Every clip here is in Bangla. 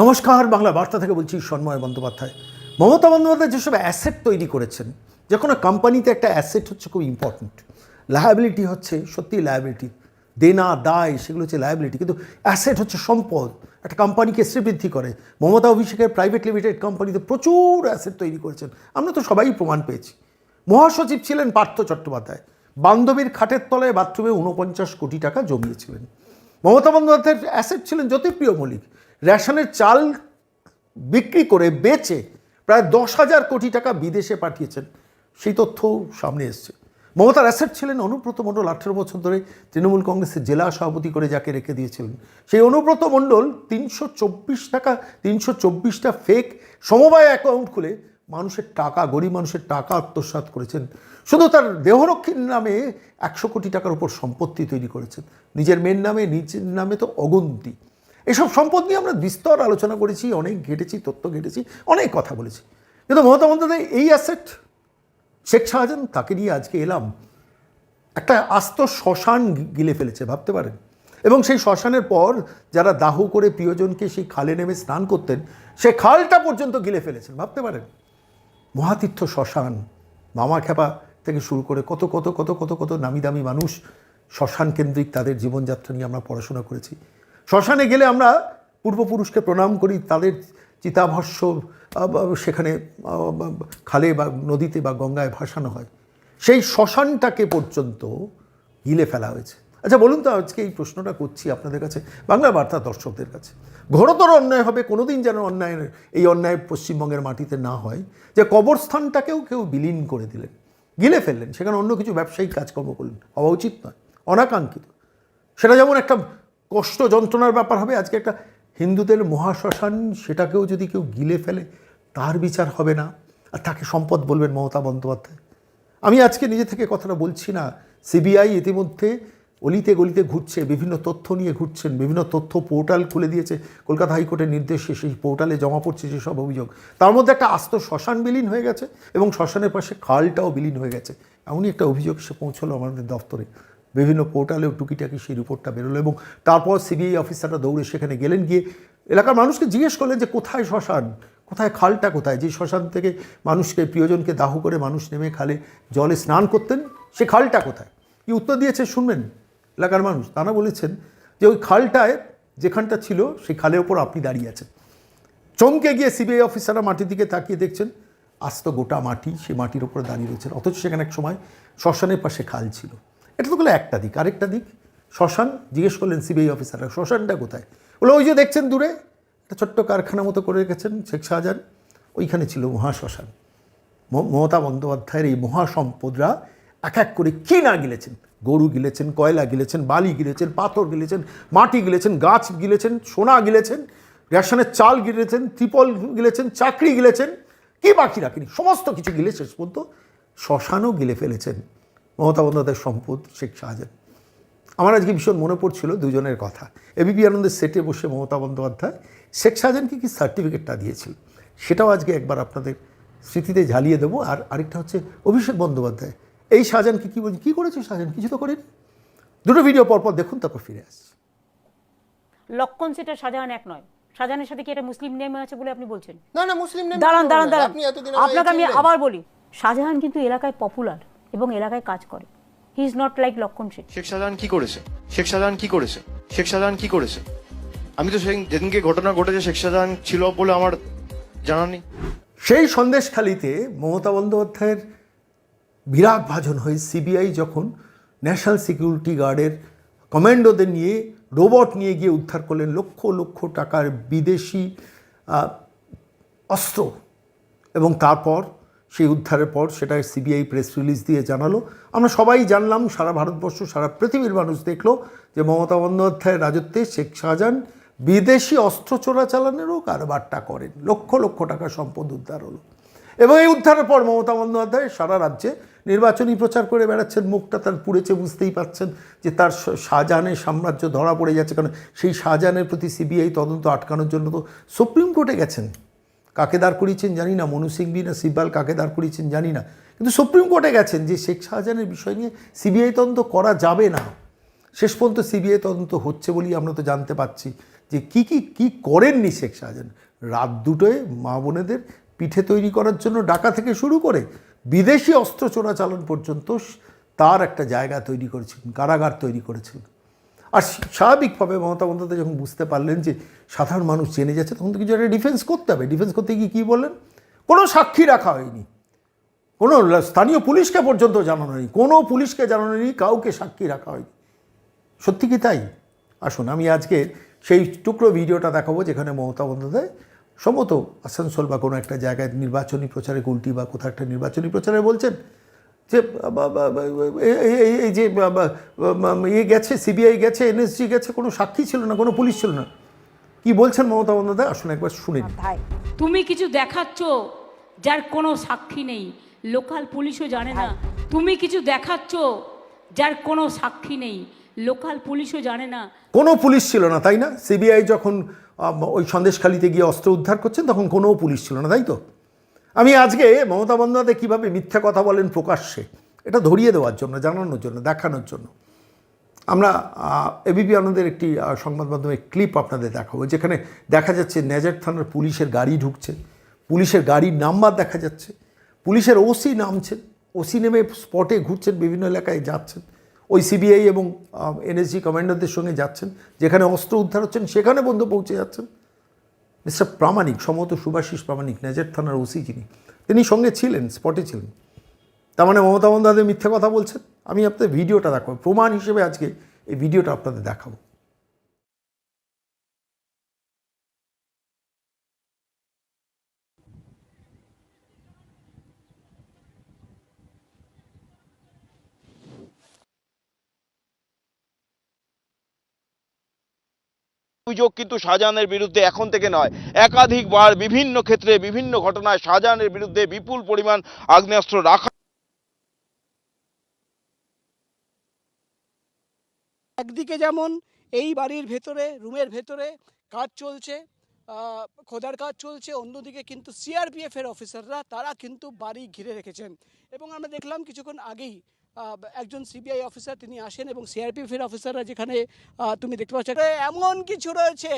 নমস্কার, বাংলা বার্তা থেকে বলছি সন্ময় বন্দ্যোপাধ্যায়। মমতা বন্দ্যোপাধ্যায় যেসব অ্যাসেট তৈরি করেছেন, যে কোনো কোম্পানিতে একটা অ্যাসেট হচ্ছে খুব ইম্পর্ট্যান্ট লায়াবিলিটি হচ্ছে সত্যি লায়াবিলিটি দেনা, দায়, সেগুলো হচ্ছে লায়াবিলিটি কিন্তু অ্যাসেট হচ্ছে সম্পদ। একটা কোম্পানিকে শ্রীবৃদ্ধি করে। মমতা অভিষেকের প্রাইভেট লিমিটেড কোম্পানিতে প্রচুর অ্যাসেট তৈরি করেছেন। আমরা তো সবাই প্রমাণ পেয়েছি। মহাসচিব ছিলেন পার্থ চট্টোপাধ্যায়। বান্ধবীর খাটের তলায় বাথরুমে উনপঞ্চাশ কোটি টাকা জমিয়েছিলেন। মমতা বন্দ্যোপাধ্যায়ের অ্যাসেট ছিলেন জ্যোতিপ্রিয় মল্লিক। রেশনের চাল বিক্রি করে বেচে প্রায় দশ হাজার কোটি টাকা বিদেশে পাঠিয়েছেন। সেই তথ্য সামনে এসছে। মমতার অ্যাসেট ছিলেন অনুব্রত মণ্ডল আঠেরো বছর ধরে তৃণমূল কংগ্রেসের জেলা সভাপতি করে যাকে রেখে দিয়েছিলেন। সেই অনুব্রত মণ্ডল তিনশো চব্বিশ টাকা, তিনশো চব্বিশটা ফেক সমবায় অ্যাকাউন্ট খুলে মানুষের টাকা, গরিব মানুষের টাকা আত্মসাৎ করেছেন। শুধু তার দেহরক্ষীর নামে একশো কোটি টাকার উপর সম্পত্তি তৈরি করেছেন। নিজের মেয়ের নামে, নিজের নামে তো অগুন্তি। এসব সম্পদ নিয়ে আমরা বিস্তর আলোচনা করেছি, অনেক ঘেটেছি, তথ্য ঘেটেছি, অনেক কথা বলেছি। কিন্তু মমতা বন্দ্যোপাধ্যায় এই অ্যাসেট শেখ শাহজাহান তাকে নিয়ে আজকে এলাম, একটা আস্ত শ্মশান গিলে ফেলেছে, ভাবতে পারেন। এবং সেই শ্মশানের পর যারা দাহ করে প্রিয়জনকে সেই খালে নেমে স্নান করতেন, সে খালটা পর্যন্ত গিলে ফেলেছেন, ভাবতে পারেন। মহাতীর্থ শ্মশান, মামা খেপা থেকে শুরু করে কত কত কত কত কত নামি দামি মানুষ শ্মশান কেন্দ্রিক তাদের জীবনযাত্রা নিয়ে আমরা পড়াশোনা করেছি। শ্মশানে গেলে আমরা পূর্বপুরুষকে প্রণাম করি, তাদের চিতাভস্য সেখানে খালে বা নদীতে বা গঙ্গায় ভাসানো হয়। সেই শ্মশানটাকে পর্যন্ত গিলে ফেলা হয়েছে। আচ্ছা বলুন তো, আজকে এই প্রশ্নটা করছি আপনাদের কাছে, বাংলা বার্তা দর্শকদের কাছে। ঘোরতর অন্যায় হবে, কোনোদিন যেন অন্যায় এই অন্যায় পশ্চিমবঙ্গের মাটিতে না হয়, যে কবরস্থানটাকেও কেউ বিলীন করে দিলেন, গিলে ফেললেন, সেখানে অন্য কিছু ব্যবসায়িক কাজকর্ম করলেন, হওয়া উচিত নয়, অনাকাঙ্ক্ষিত। সেটা যেমন একটা কষ্ট যন্ত্রণার ব্যাপার হবে। আজকে একটা হিন্দুদের মহাশ্মশান, সেটাকেও যদি কেউ গিলে ফেলে, তার বিচার হবে না। আর তাকে সম্পদ বলবেন মমতা বন্দ্যোপাধ্যায়। আমি আজকে নিজে থেকে কথাটা বলছি না। সিবিআই ইতিমধ্যে অলিতে গলিতে ঘুরছে, বিভিন্ন তথ্য নিয়ে ঘুরছেন, বিভিন্ন তথ্য পোর্টাল খুলে দিয়েছে। কলকাতা হাইকোর্টের নির্দেশে সেই পোর্টালে জমা পড়ছে যেসব অভিযোগ। তার মধ্যে একটা আস্ত শ্মশান বিলীন হয়ে গেছে এবং শ্মশানের পাশে খালটাও বিলীন হয়ে গেছে। এমনই একটা অভিযোগ সে পৌঁছলো আমাদের দপ্তরে। বিভিন্ন পোর্টালেও টুকিটাকি সেই রিপোর্টটা বেরোলো এবং তারপর সিবিআই অফিসাররা দৌড়ে সেখানে গেলেন গিয়ে এলাকার মানুষকে জিজ্ঞেস করলেন যে কোথায় শ্মশান? কোথায় খালটা কোথায়? যে শ্মশান থেকে মানুষকে, প্রিয়জনকে দাহ করে মানুষ নেমে খালে জলে স্নান করতেন, সে খালটা কোথায়? কি উত্তর দিয়েছে শুনবেন এলাকার মানুষ? তারা বলেছেন যে ওই খালটায় যেখানটা ছিল, সেই খালের ওপর আপনি দাঁড়িয়ে আছেন। চমকে গিয়ে সিবিআই অফিসাররা মাটির দিকে তাকিয়ে দেখছেন, আস্ত গোটা মাটি, সে মাটির ওপরে দাঁড়িয়ে রয়েছেন। অথচ সেখানে এক সময় শ্মশানের পাশে খাল ছিল। এটা তো গেলো একটা দিক, আরেকটা দিক। শ্মশান, জিজ্ঞেস করলেন সিবিআই অফিসাররা, শ্মশানটা কোথায়? বলে, ওই যে দেখছেন দূরে, একটা ছোট্ট কারখানা মতো করে রেখেছেন শেখ শাহজাহান, ওইখানে ছিল মহাশ্মশান। মমতা বন্দ্যোপাধ্যায়ের এই মহাসম্পদরা এক এক করে কী না গিলেছেন? গরু গিলেছেন, কয়লা গিলেছেন, বালি গিলেছেন, পাথর গিলেছেন, মাটি গিলেছেন, গাছ গিলেছেন, সোনা গিলেছেন, রেশনের চাল গিলেছেন, ত্রিপল গিলেছেন, চাকরি গিলেছেন, কি বাকি রাখিনি? সমস্ত কিছু গিলে শেষ পর্যন্ত শ্মশানও গিলে ফেলেছেন। মমতা বন্দ্যোপাধ্যায়ের সম্পদ শেখ শাহজাহান। আমার আজকে ভীষণ মনে পড়ছিল দুজনের কথা। এবিপি আনন্দের সেটে বসে মমতা বন্দ্যোপাধ্যায় শেখ শাহজাহানকে কি সার্টিফিকেটটা দিয়েছিল? সেটাও আজকে একবার আপনাদের স্মৃতিতে ঝালিয়ে দেবো। আর আরেকটা হচ্ছে অভিষেক বন্দ্যোপাধ্যায়। এই শাহজাহানকে কী বলছি? কী করেছে শাহজাহান? কিছু তো করেনি। দুটো ভিডিও পরপর দেখুন তারপর ফিরে আসছি। লক্ষণ সেটা শাহজাহান এক নয়। শাহজাহানের সাথে কি এটা মুসলিম নেমে আছে বলে আপনি বলছেন? না না মুসলিম নেম দাঁড়ান দাঁড়ান দাঁড়ান। আপনাকে আমি আবার বলি শাহজাহান কিন্তু এলাকায় পপুলার এবং এলাকায় কাজ করে। হি ইজ নট লাইক লক্ষণ শেঠ শেখ শাহজাহান কি করেছে? শেখ শাহজাহান কি করেছে? শেখ শাহজাহান কি করেছে? আমি তো সেদিন যেদিনকে ঘটনা ঘটেছে শেখ শাহজাহান ছিল বলে আমার জানা নেই। সেই সন্দেশখালিতে মমতা বন্দ্যোপাধ্যায়ের বিরাট ভাজন হয়ে সিবিআই যখন ন্যাশনাল সিকিউরিটি গার্ডের কমান্ডোদের নিয়ে রোবট নিয়ে গিয়ে উদ্ধার করলেন লক্ষ লক্ষ টাকার বিদেশি অস্ত্র। এবং তারপর সেই উদ্ধারের পর সেটা সিবিআই প্রেস রিলিজ দিয়ে জানালো। আমরা সবাই জানলাম, সারা ভারতবর্ষ, সারা পৃথিবীর মানুষ দেখল যে মমতা বন্দ্যোপাধ্যায়ের রাজত্বে শেখ শাহজাহান বিদেশি অস্ত্র চোরাচালানেরও কারবারটা করেন। লক্ষ লক্ষ টাকা সম্পদ উদ্ধার হলো। এবং এই উদ্ধারের পর মমতা বন্দ্যোপাধ্যায় সারা রাজ্যে নির্বাচনী প্রচার করে বেড়াচ্ছেন। মুখটা তার পুড়েছে, বুঝতেই পাচ্ছেন যে তার শাহজাহানের সাম্রাজ্য ধরা পড়ে যাচ্ছে। কারণ সেই শাহজাহানের প্রতি সিবিআই তদন্ত আটকানোর জন্য তো সুপ্রিম কোর্টে গেছেন। কাকে দাঁড় করিয়েছেন জানি না, মনু সিংবি না, সিব্বাল কাকে দাঁড় করিয়েছেন জানি না। কিন্তু সুপ্রিম কোর্টে গেছেন যে শেখ শাহজাহানের বিষয় নিয়ে সিবিআই তদন্ত করা যাবে না। শেষ পর্যন্ত সিবিআই তদন্ত হচ্ছে বলেই আমরা তো জানতে পাচ্ছি যে কি কি কি করেননি শেখ শাহজাহান। রাত দুটোয় মা বোনেদের পিঠে তৈরি করার জন্য ডাকা থেকে শুরু করে বিদেশি অস্ত্র চোরাচালান পর্যন্ত তার একটা জায়গা তৈরি করেছিলেন কারাগার তৈরি করেছিলেন আর স্বাভাবিকভাবে মমতা বন্দ্যোপাধ্যায় যখন বুঝতে পারলেন যে সাধারণ মানুষ চেনে যাচ্ছে, তখন তো কিছু একটা ডিফেন্স করতে হবে। ডিফেন্স করতে গিয়ে কী বললেন? কোনো সাক্ষী রাখা হয়নি। কোনো স্থানীয় পুলিশকে পর্যন্ত জানানো হয়নি। কোনো পুলিশকে জানানো নেই কাউকে সাক্ষী রাখা হয়নি। সত্যি কি তাই? আসুন, আমি আজকে সেই টুকরো ভিডিওটা দেখাবো যেখানে মমতা বন্দ্যোপাধ্যায় সম্ভবত আসানসোল বা কোনো একটা জায়গায় নির্বাচনী প্রচারে গুলটি বা কোথাও একটা নির্বাচনী প্রচারে বলছেন। যে এই- যে ইয়ে গেছে সিবিআই গেছে এনএসজি গেছে কোনো সাক্ষী ছিল না কোনো পুলিশ ছিল না। কি বলছেন মমতা বন্দ্যোপাধ্যায়? আসুন একবার শুনে নিন। তুমি কিছু দেখাচ্ছ যার কোনো সাক্ষী নেই। লোকাল পুলিশও জানে না। তুমি কিছু দেখাচ্ছ যার কোনো সাক্ষী নেই। লোকাল পুলিশও জানে না। কোনো পুলিশ ছিল না তাই না? সিবিআই যখন ওই সন্দেশখালিতে গিয়ে অস্ত্র উদ্ধার করছেন তখন কোনো পুলিশ ছিল না তাই তো? আমি আজকে মমতা বন্দ্যোপাধ্যায় কীভাবে মিথ্যা কথা বলেন প্রকাশ্যে, এটা ধরিয়ে দেওয়ার জন্য, জানানোর জন্য, দেখানোর জন্য। আমরা এবিপি আনন্দের একটি সংবাদ মাধ্যমে ক্লিপ আপনাদের দেখাবো, যেখানে দেখা যাচ্ছে নেজার থানার পুলিশের গাড়ি ঢুকছে, পুলিশের গাড়ির নাম্বার দেখা যাচ্ছে, পুলিশের ওসি নামছেন, ওসি নেমে স্পটে ঘুরছেন, বিভিন্ন এলাকায় যাচ্ছেন, ওই সিবিআই এবং এনএসজি কমান্ডারদের সঙ্গে যাচ্ছেন, যেখানে অস্ত্র উদ্ধার হচ্ছেন, সেখানে বন্ধু পৌঁছে যাচ্ছেন। মিস্টার প্রামাণিক, সম্ভবত সুভাষিস প্রামাণিক, নেজের থানার ওসি যিনি, তিনি সঙ্গে ছিলেন, স্পটে ছিলেন। তার মানে মমতা বন্দ্যোপাধ্যায় মিথ্যে কথা বলছেন? আমি আপনাদের ভিডিওটা দেখাবো। প্রমাণ হিসেবে আজকে এই ভিডিওটা আপনাদের দেখাবো। অভিযোগ কিন্তু শাহজাহানের বিরুদ্ধে এখন থেকে নয়। একাধিকবার বিভিন্ন ক্ষেত্রে বিভিন্ন ঘটনায় শাহজাহানের বিরুদ্ধে বিপুল পরিমাণ আগ্নেয়াস্ত্র রাখা একদিকে যেমন এই বাড়ির ভেতরে, রুমের ভেতরে কাজ চলছে খোদার কাজ চলছে, অন্যদিকে কিন্তু সিআরপিএফ এর অফিসাররা তারা কিন্তু বাড়ি ঘিরে রেখেছেন। এবং আমরা দেখলাম কিছুক্ষণ আগেই একজন সিবিআই অফিসার তিনি আসেন এবং সিআরপিএফ এর অফিসাররা যেখানে তুমি দেখতে পাচ্ছ এমন কিছু রয়েছে,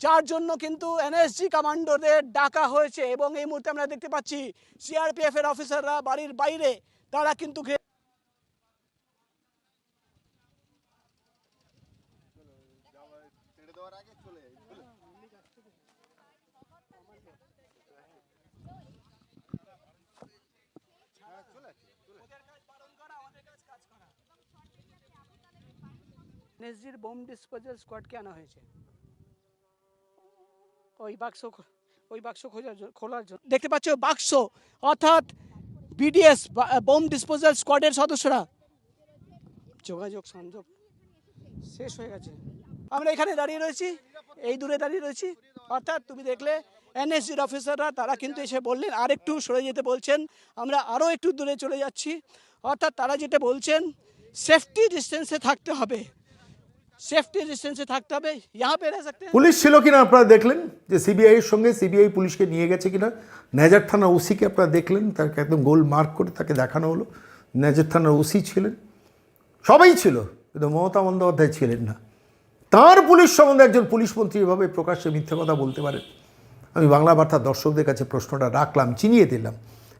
যার জন্য কিন্তু এনএসজি কমান্ডোদের ডাকা হয়েছে এবং এই মুহূর্তে আমরা দেখতে পাচ্ছি সিআরপিএফ এর অফিসাররা বাড়ির বাইরে, তারা কিন্তু ঘিরে এনএসজির বোম ডিসপোজাল স্কোয়াডকে আনা হয়েছে। ওই বাক্স ওই বাক্স খোঁজার জন্য খোলার জন্য। দেখতে পাচ্ছ বাক্স, অর্থাৎ বিডিএস বোম ডিসপোজাল স্কোয়াডের সদস্যরা। যোগাযোগ সংযোগ শেষ হয়ে গেছে। আমরা এখানে দাঁড়িয়ে রয়েছি, এই দূরে দাঁড়িয়ে রয়েছি। অর্থাৎ তুমি দেখলে এনএসজির অফিসাররা তারা কিন্তু এসে বললেন আর একটু সরে যেতে বলছেন, আমরা আরও একটু দূরে চলে যাচ্ছি। অর্থাৎ তারা যেটা বলছেন সেফটি ডিস্টেন্সে থাকতে হবে। সেফটি ডিস্টেন্সে থাকতে হবে ইহা পে সকতে পুলিশ ছিল কিনা আপনারা দেখলেন? যে সিবিআই এর সঙ্গে সিবিআই পুলিশকে নিয়ে গেছে কিনা? নেজার থানা ওসিকে আপনারা দেখলেন? তাকে একদম গোল মার্ক করে তাকে দেখানো হলো। নেজার থানার ওসি ছিলেন। সবাই ছিল, কিন্তু মমতা বন্দ্যোপাধ্যায় ছিলেন না। তার পুলিশ সম্বন্ধে একজন পুলিশ মন্ত্রী এভাবে প্রকাশ্যে মিথ্যে কথা বলতে পারেন? আমি বাংলা বার্তার দর্শকদের কাছে প্রশ্নটা রাখলাম, চিনিয়ে দিলাম।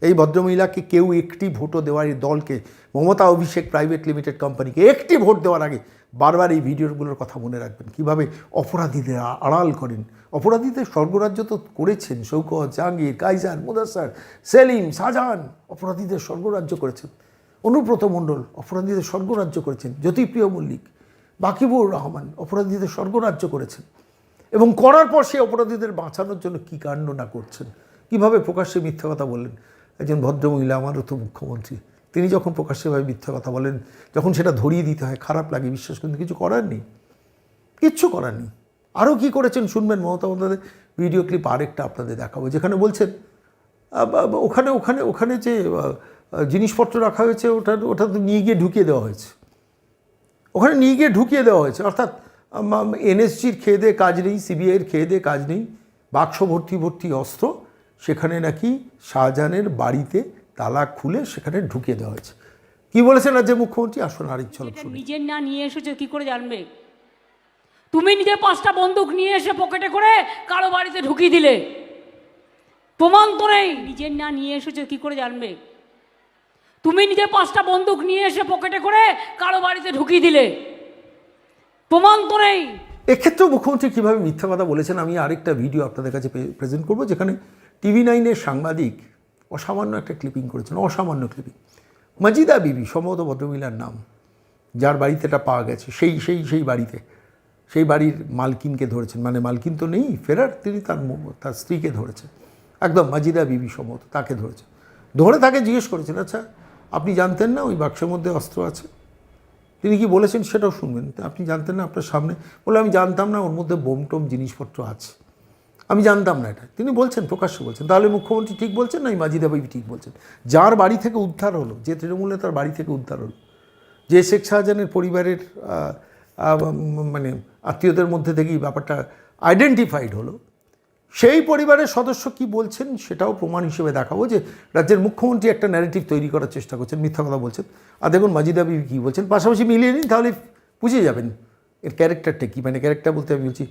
এই ভদ্রমহিলাকে কেউ একটি ভোটও দেওয়ার দলকে মমতা অভিষেক প্রাইভেট লিমিটেড কোম্পানিকে একটি ভোট দেওয়ার আগে বারবার এই ভিডিওগুলোর কথা মনে রাখবেন। কীভাবে অপরাধীদের আড়াল করেন? অপরাধীদের স্বর্গরাজ্য তো করেছেন। শৌকত, জাহাঙ্গীর, কাইজার মুদাসার সেলিম, শাহজাহান অপরাধীদের স্বর্গরাজ্য করেছেন। অনুব্রত মণ্ডল অপরাধীদের স্বর্গরাজ্য করেছেন। জ্যোতিপ্রিয় মল্লিক, বাকিবুর রহমান অপরাধীদের স্বর্গরাজ্য করেছেন। এবং করার পর সে অপরাধীদের বাঁচানোর জন্য কী কাণ্ড না করছেন? কীভাবে প্রকাশ্যে মিথ্যা কথা বললেন? একজন ভদ্রমহিলা, আমারও তো মুখ্যমন্ত্রী। তিনি যখন প্রকাশ্যেভাবে মিথ্যা কথা বলেন, যখন সেটা ধরিয়ে দিতে হয়, খারাপ লাগে, বিশ্বাস করতে কিছু করার নেই। কিচ্ছু করার নেই। আরও কী করেছেন শুনবেন? মমতা বন্দ্যোপাধ্যায় ভিডিও ক্লিপ আরেকটা আপনাদের দেখাবো, যেখানে বলছেন ওখানে ওখানে ওখানে যে জিনিসপত্র রাখা হয়েছে, ওটা ওটা তো নিয়ে গিয়ে ঢুকিয়ে দেওয়া হয়েছে। ওখানে নিয়ে গিয়ে ঢুকিয়ে দেওয়া হয়েছে। অর্থাৎ এনএসজির খেয়ে দিয়ে কাজ নেই, সিবিআইয়ের খেয়ে দিয়ে কাজ নেই, বাক্স ভর্তি ভর্তি অস্ত্র, সেখানে নাকি শাহজাহানের বাড়িতে তালা খুলে সেখানে ঢুকিয়ে দেওয়া হয়েছে। কি বলেছেন রাজ্যের মুখ্যমন্ত্রী? আসুন আরেক ঝলক নিজের না নিয়ে এসেছে কি করে জানবে? তুমি নিজে পাঁচটা বন্দুক নিয়ে এসে পকেটে করে কারও বাড়িতে ঢুকিয়ে দিলে। প্রমাণ তো নেই। নিজের না নিয়ে এসেছে কি করে জানবে? তুমি নিজে পাঁচটা বন্দুক নিয়ে এসে পকেটে করে কারও বাড়িতে ঢুকিয়ে দিলে। প্রমাণ তো নেই। এক্ষেত্রেও মুখ্যমন্ত্রী কীভাবে মিথ্যা কথা বলেছেন আমি আরেকটা ভিডিও আপনাদের কাছে প্রেজেন্ট করব যেখানে টিভি নাইনের সাংবাদিক অসামান্য একটা ক্লিপিং করেছেন, অসামান্য ক্লিপিং মজিদা বিবি, সম্ভবত ভদ্রমহিলার নাম, যার বাড়িতে এটা পাওয়া গেছে, সেই সেই সেই বাড়িতে, সেই বাড়ির মালকিনকে ধরেছেন। মানে মালকিন তো নেই, ফেরার তিনি তার তার স্ত্রীকে ধরেছেন। একদম মাজিদা বিবি সম্ভবত তাকে ধরেছে ধরে তাকে জিজ্ঞেস করেছেন আচ্ছা আপনি জানতেন না ওই বাক্সের মধ্যে অস্ত্র আছে? তিনি কি বলেছেন সেটাও শুনবেন। আপনি জানতেন না আপনার সামনে? বলে আমি জানতাম না, ওর মধ্যে বোম টোম জিনিসপত্র আছে। আমি জানতাম না এটা। তিনি বলছেন, প্রকাশ্যে বলছেন। তাহলে মুখ্যমন্ত্রী ঠিক বলছেন না মাজিদা বাবু ঠিক বলছেন? যার বাড়ি থেকে উদ্ধার হলো, যে তৃণমূলে তার বাড়ি থেকে উদ্ধার হলো, যে শেখ শাহজাহানের পরিবারের মানে আত্মীয়দের মধ্যে থেকেই ব্যাপারটা আইডেন্টিফাইড হলো, সেই পরিবারের সদস্য কি বলছেন সেটাও প্রমাণ হিসেবে দেখাবো যে রাজ্যের মুখ্যমন্ত্রী একটা ন্যারেটিভ তৈরি করার চেষ্টা করছেন, মিথ্যা কথা বলছেন। আর দেখুন মাজিদা বিবি কী বলছেন, পাশাপাশি মিলিয়ে নিন, তাহলে বুঝে যাবেন এর ক্যারেক্টারটা কী? মানে ক্যারেক্টার বলতে আমি বলছি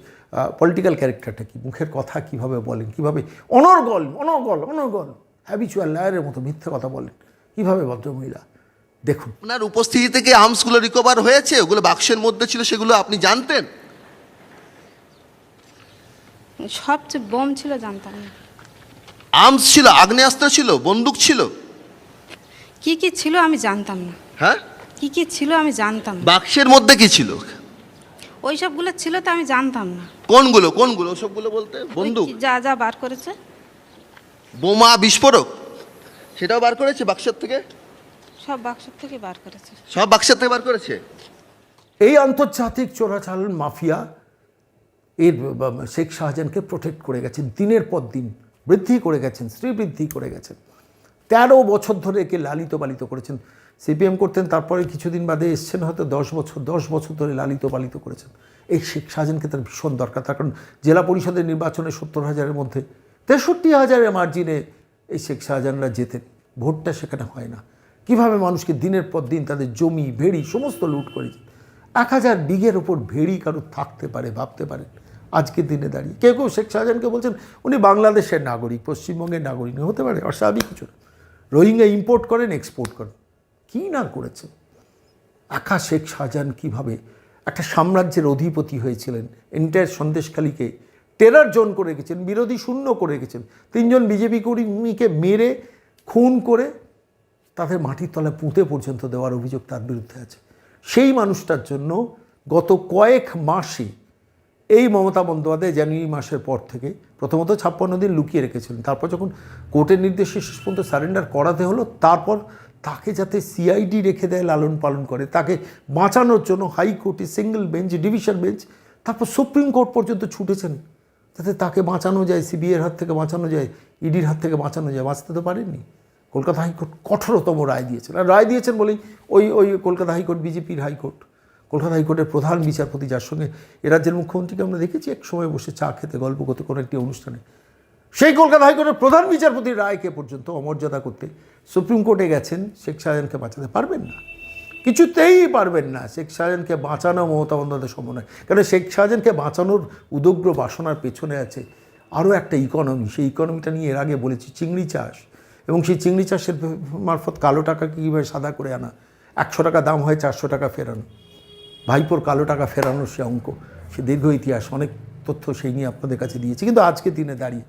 পলিটিক্যাল ক্যারেক্টারটা কী? মুখের কথা কীভাবে বলেন? কীভাবে অনর্গল অনর্গল অনর্গল। হ্যাবিচুয়াল লায়ারের মতো মিথ্যা কথা বলেন। কীভাবে ভদ্রমহিলা? দেখুন। আপনার উপস্থিতি থেকে আর্মসগুলো রিকভার হয়েছে ওগুলো বাক্সের মধ্যে ছিল সেগুলো আপনি জানতেন? সবচেয়ে বোম ছিল জানতাম না। আর্মস ছিল আগ্নেয়াস্ত্র ছিল বন্দুক ছিল? কি কি ছিল আমি জানতাম না। হ্যাঁ? কি কি ছিল আমি জানতাম না। বাক্সের মধ্যে কি ছিল? ওই সবগুলো ছিল তো আমি জানতাম না। কোনগুলো কোনগুলো? ওসবগুলো বলতে বন্দুক? যা যা বার করেছে। বোমা বিস্ফোরক? সেটাও বার করেছে বাক্সের থেকে? সব বাক্স থেকে বার করেছে। সব বাক্সের থেকে বার করেছে? এই আন্তর্জাতিক চোরাচালান মাফিয়া এর শেখ শাহজাহানকে প্রোটেক্ট করে গেছেন দিনের পর দিন বৃদ্ধি করে গেছেন শ্রী বৃদ্ধি করে গেছেন। তেরো বছর ধরে একে লালিত পালিত করেছেন। সিপিএম করতেন, তারপরে কিছুদিন বাদে এসছেন হয়তো দশ বছর দশ বছর ধরে লালিত পালিত করেছেন। এই শেখ শাহজাহানকে তার ভীষণ দরকার, তার কারণ জেলা পরিষদের নির্বাচনে সত্তর হাজারের মধ্যে তেষট্টি হাজারের মার্জিনে এই শেখ শাহজাহানরা জেতেন। ভোটটা সেখানে হয় না। কীভাবে মানুষকে দিনের পর দিন তাদের জমি, ভেড়ি, সমস্ত লুট করেছেন এক হাজার বিঘের ওপর ভেড়ি কারও থাকতে পারে, ভাবতে পারেন আজকের দিনে দাঁড়িয়ে কেউ কেউ শেখ শাহজাহানকে বলছেন, উনি বাংলাদেশের নাগরিক, পশ্চিমবঙ্গের নাগরিক হতে পারে, অস্বাভাবিক কিছু না। রোহিঙ্গা ইম্পোর্ট করেন এক্সপোর্ট করেন। কী না করেছেন একা শেখ শাহজাহান কীভাবে একটা সাম্রাজ্যের অধিপতি হয়েছিলেন? এন্টায়ার সন্দেশখালীকে টেরার জোন করে রেখেছেন, বিরোধী শূন্য করে রেখেছেন। তিনজন বিজেপি কর্মীকে মেরে, খুন করে তাদের মাটির তলায় পুঁতে পর্যন্ত দেওয়ার অভিযোগ তার বিরুদ্ধে আছে। সেই মানুষটার জন্য গত কয়েক মাসে এই মমতা বন্দ্যোপাধ্যায় জানুয়ারি মাসের পর থেকে প্রথমত ছাপ্পান্ন দিন লুকিয়ে রেখেছিলেন। তারপর যখন কোর্টের নির্দেশে শেষ পর্যন্ত সারেন্ডার করাতে হলো, তারপর তাকে যাতে সিআইডি রেখে দেয় লালন পালন করে, তাকে বাঁচানোর জন্য হাইকোর্টে সিঙ্গেল বেঞ্চ, ডিভিশন বেঞ্চ, তারপর সুপ্রিম কোর্ট পর্যন্ত ছুটেছেন। যাতে তাকে বাঁচানো যায় সিবিআইয়ের হাত থেকে বাঁচানো যায় ইডির হাত থেকে বাঁচানো যায়, বাঁচতে তো পারেননি। কলকাতা হাইকোর্ট কঠোরতম রায় দিয়েছেন। আর রায় দিয়েছেন বলেই ওই ওই কলকাতা হাইকোর্ট বিজেপির হাইকোর্ট। কলকাতা হাইকোর্টের প্রধান বিচারপতি যার সঙ্গে এ রাজ্যের মুখ্যমন্ত্রীকে আমরা দেখেছি, এক সময় বসে চা খেতে গল্প করতে কোনো একটি অনুষ্ঠানে। সেই কলকাতা হাইকোর্টের প্রধান বিচারপতির রায়কে পর্যন্ত অমর্যাদা করতে সুপ্রিম কোর্টে গেছেন, শেখ শাহজাহানকে বাঁচাতে পারবেন না। কিছুতেই পারবেন না শেখ শাহজাহানকে বাঁচানো মমতা বন্দ্যোপাধ্যায় সম্ভব নয় কারণ শেখ শাহজাহানকে বাঁচানোর উদগ্র বাসনার পেছনে আছে আরও একটা ইকোনমি সেই ইকোনমিটা নিয়ে এর আগে বলেছি, চিংড়ি চাষ। এবং সেই চিংড়ি চাষের মারফত কালো টাকাকে কীভাবে সাদা করে আনা? একশো টাকা দাম হয় চারশো টাকা ফেরানো। ভাইপোর কালো টাকা ফেরানোর সে অঙ্ক, সে দীর্ঘ ইতিহাস, অনেক তথ্য সেই নিয়ে আপনাদের কাছে দিয়েছি। কিন্তু আজকে দিনে দাঁড়িয়ে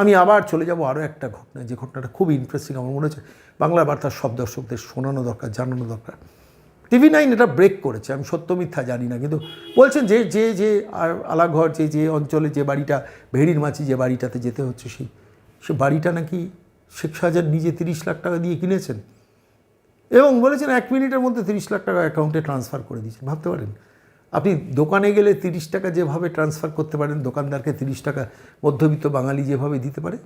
আমি আবার চলে যাব আরও একটা ঘটনা যে ঘটনাটা খুব ইন্টারেস্টিং আমার মনে হচ্ছে। বাংলা বার্তার সব দর্শকদের শোনানো দরকার, জানানো দরকার। টিভি নাইন এটা ব্রেক করেছে, আমি সত্য মিথ্যা জানি না, কিন্তু বলছেন যে যে যে আর আলাঘর, যে যে অঞ্চলে যে বাড়িটা, ভেড়ির মাছি যে বাড়িটাতে যেতে হচ্ছে সেই সে বাড়িটা নাকি শেখ শাহজাহান নিজে তিরিশ লাখ টাকা দিয়ে কিনেছেন? এবং বলেছেন এক মিনিটের মধ্যে তিরিশ লাখ টাকা অ্যাকাউন্টে ট্রান্সফার করে দিয়েছেন। ভাবতে পারেন? আপনি দোকানে গেলে তিরিশ টাকা যেভাবে ট্রান্সফার করতে পারেন, দোকানদারকে তিরিশ টাকা, মধ্যবিত্ত বাঙালি যেভাবে দিতে পারে,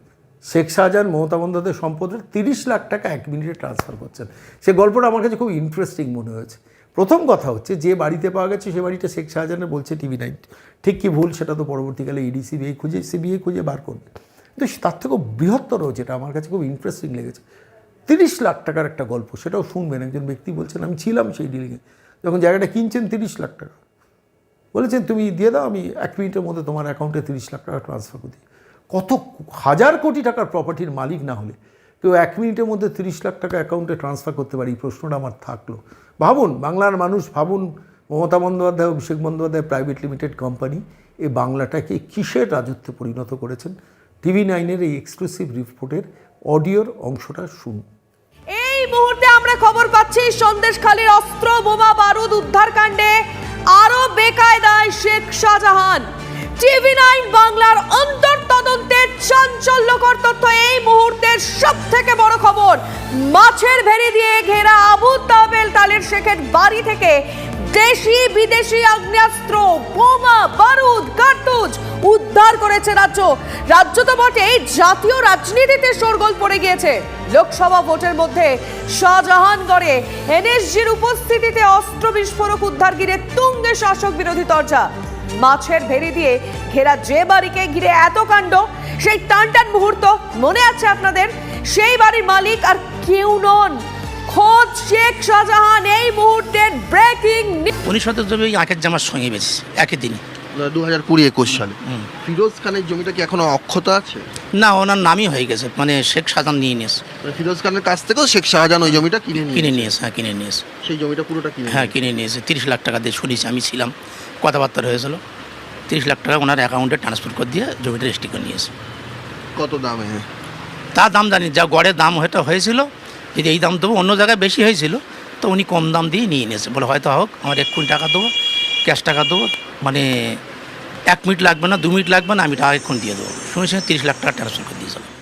শেখ শাহজাহান, মমতা বন্দ্যোপাধ্যায় সম্পদের তিরিশ লাখ টাকা এক মিনিটে ট্রান্সফার করছেন। সে গল্পটা আমার কাছে খুব ইন্টারেস্টিং মনে হয়েছে। প্রথম কথা হচ্ছে, যে বাড়িতে পাওয়া গেছে, সে বাড়িটা শেখ শাহজাহানের বলছে টিভি নাইন। ঠিক কি ভুল, সেটা তো পরবর্তীকালে ইডি সিবিআই খুঁজে সিবিআই খুঁজে বার করবে কিন্তু তার থেকেও বৃহত্তর যেটা আমার কাছে খুব ইন্টারেস্টিং লেগেছে। তিরিশ লাখ টাকার একটা গল্প, সেটাও শুনবেন, একজন ব্যক্তি বলছেন, আমি ছিলাম সেই ডিলিংয়ে যখন জায়গাটা কিনছেন, তিরিশ লাখ টাকা। বলেছেন, তুমি দিয়ে দাও, আমি এক মিনিটের মধ্যে তোমার অ্যাকাউন্টে তিরিশ লাখ টাকা ট্রান্সফার করে দিই। কত হাজার কোটি টাকার প্রপার্টির মালিক না হলে কেউ এক মিনিটের মধ্যে তিরিশ লাখ টাকা অ্যাকাউন্টে ট্রান্সফার করতে পারি, এই প্রশ্নটা আমার থাকল। ভাবুন, বাংলার মানুষ, ভাবুন, Mamata Bandyopadhyay, Abhishek Bandyopadhyay private limited company এই বাংলাটাকে কিসের রাজত্বে পরিণত করেছেন? টিভি নাইনের এই এক্সক্লুসিভ রিপোর্টের অডিওর অংশটা শুনুন। এই মুহূর্তে আমরা খবর পাচ্ছি, সন্দেশখালীর অস্ত্র বোমা, বারুদ উদ্ধার কাণ্ডে আরও বেকায়দায় শেখ শাহজাহান। টিভি নাইন বাংলার অন্তর তদন্তের চাঞ্চল্যকর তথ্য এই মুহূর্তের সব থেকে বড় খবর। মাছের ভেড়ি দিয়ে ঘেরা আবু তাবেল তালের শেখের বাড়ি থেকে দেশি বিদেশি আগ্নেয়াস্ত্র, বোমা, বারুদ, কার্তুজ উদ্ধার করেছে রাজ্য। রাজ্য তো বটেই, জাতীয় রাজনীতিতে শোরগোল পড়ে গিয়েছে। লোকসভা ভোটের মধ্যে শাহজাহানগড়ে এনএসজির উপস্থিতিতে অস্ত্র বিস্ফোরক উদ্ধার ঘিরে তুঙ্গে শাসক বিরোধী তরজা। মাছের ভেড়ি দিয়ে ঘেরা যে বাড়িকে ঘিরে এত কাণ্ড, সেই টানটান মুহূর্ত মনে আছে আপনাদের? সেই বাড়ির মালিক আর কেউ নন। খোঁজ শেখ শাহজাহান এই মুহূর্তের ব্রেকিং উনি শতক জমি ওই আঁকের জামার সঙ্গে বেশি একই দিনে। দু হাজার কুড়ি একুশ সালে। ফিরোজ খানের জমিটা কি এখনও অক্ষত আছে? না ওনার নামই হয়ে গেছে মানে শেখ শাহজাহান নিয়ে নিয়েছে। মানে ফিরোজ খানের কাছ থেকেও শেখ শাহজাহান ওই জমিটা কিনে কিনে নিয়েছে হ্যাঁ কিনে নিয়েছে। সেই জমিটা পুরোটা কিনে হ্যাঁ কিনে নিয়েছে তিরিশ লাখ টাকা দিয়ে শুনেছি আমি ছিলাম কথাবার্তা হয়েছিল তিরিশ লাখ টাকা ওনার অ্যাকাউন্টে ট্রান্সফার করে দিয়ে জমিটা রেজিস্ট্রি করে নিয়েছে। কত দামে? তার দাম জানি যা গড়ের দাম হয়তো হয়েছিল যদি এই দাম দেবো, অন্য জায়গায় বেশি হয়েছিল, তো উনি কম দাম দিয়ে নিয়ে নিয়েছে। বলে, হয়তো হোক, আমার এক্ষুনি টাকা দেবো, ক্যাশ টাকা দেবো মানে এক মিনিট লাগবে না, দু মিনিট লাগবে না, আমি টাকা এক্ষুনি দিয়ে দেবো। শুনে সঙ্গে তিরিশ লাখ টাকা ট্রান্সফার করে দিয়েছিলাম